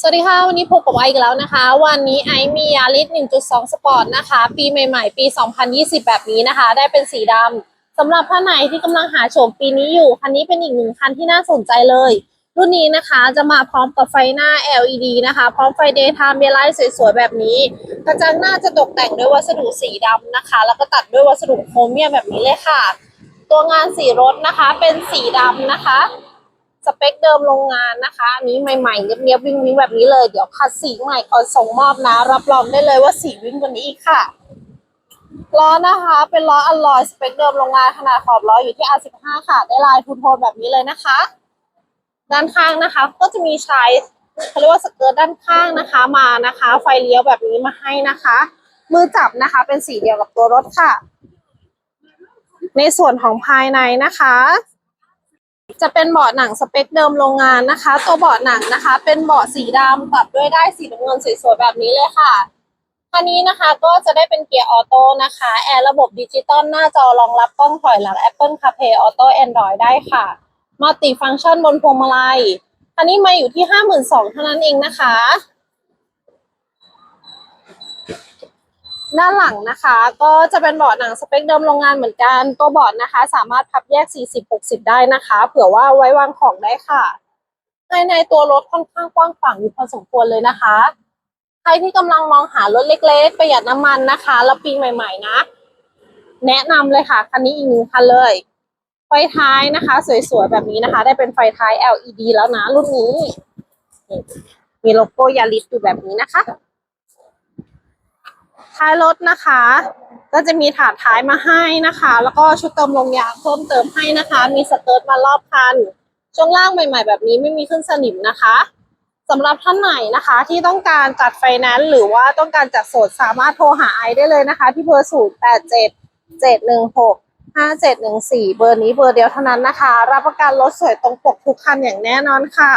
สวัสดีค่ะ วันนี้พบกับไอซ์อีกแล้วนะคะ วันนี้ไอซ์มียาริส1.2 สปอร์ตนะคะ ปีใหม่ๆ ปี 2020 แบบนี้นะคะ ได้เป็นสีดำสำหรับท่านไหนที่กำลังหาโฉมปีนี้อยู่ คันนี้เป็นอีกหนึ่งคันที่น่าสนใจเลย รุ่นนี้นะคะจะมาพร้อมกับไฟหน้า LED นะคะ พร้อมไฟ daytime daylight สวยๆ แบบนี้ กระจังหน้าจะตกแต่งด้วยวัสดุสีดำนะคะ แล้วก็ตัดด้วยวัสดุโครเมียมแบบนี้เลยค่ะ ตัวงานสีรถนะคะเป็นสีดำนะคะ สเปคเดิมโรงงานนะคะอันนี้ใหม่ๆเนียบๆวิ่งวิ่งแบบนี้เลย เดี๋ยวคัดสีใหม่ก่อนส่งมอบนะ รับรองได้เลยว่าสีวิ่งกว่านี้อีกค่ะล้อนะคะ เป็นล้ออลลอยสเปคเดิมโรงงานขนาดขอบล้ออยู่ที่ R15 ค่ะ ได้ลายทูโทนแบบนี้เลยนะคะ ด้านข้างนะคะ ก็จะมีชายเขาเรียกว่าสเกิร์ตด้านข้างนะคะมานะคะ ไฟเลี้ยวแบบนี้มาให้นะคะ มือจับนะคะ เป็นสีเดียวกับตัวรถค่ะ ในส่วนของภายในนะคะ จะเป็นเบาะหนังสเปคเดิมโรงงานนะคะ ตัวเบาะหนังนะคะ เป็นเบาะสีดำตัดด้วยได้สีน้ำเงินสวยๆแบบนี้เลยค่ะคันนี้นะคะก็จะได้เป็นเกียร์ออโต้นะคะแอร์ระบบดิจิตอลหน้าจอรองรับกล้องถอยหลัง Apple CarPlay Auto Android ได้ค่ะมัลติฟังก์ชันบนพวงมาลัยคันนี้มาอยู่ที่ 52,000เท่านั้นเองนะคะ ด้านหลังนะคะ ก็จะเป็นเบาะหนังสเปคเดิมโรงงานเหมือนกัน ตัวเบาะนะคะ สามารถพับแยก 40-60 ได้นะคะ เผื่อว่าไว้วางของได้ค่ะภายในตัวรถค่อนข้างกว้างขวางอยู่พอสมควรเลยนะคะ ใครที่กำลังมองหารถเล็ก ๆ ประหยัดน้ำมันนะคะ แล้วปีใหม่ ๆ นะ แนะนำเลยค่ะ คันนี้อีกหนึ่งคันเลย ไฟท้ายนะคะ สวย ๆ แบบนี้นะคะ ได้เป็นไฟท้าย LED แล้วนะ รุ่นนี้ มีโลโก้ยาริสอยู่แบบนี้นะคะ ท้ายรถนะคะ ก็จะมีถาดท้ายมาให้นะคะ แล้วก็ชุดเติมลมยางเพิ่มเติมให้นะคะ มีสเกิร์ตมารอบคัน ช่วงล่างใหม่ ๆ แบบนี้ไม่มีขึ้นสนิมนะคะสำหรับท่านไหนนะคะที่ต้องการจัดไฟแนนซ์หรือว่าต้องการจัดโสดสามารถโทรหาไอได้เลยนะคะ ที่เบอร์ศูนย์แปดเจ็ดเจ็ดหนึ่งหกห้าเจ็ดหนึ่งสี่เบอร์นี้เบอร์เดียวเท่านั้นนะคะ รับประกันรถสวยตรงปกทุกคันอย่างแน่นอนค่ะ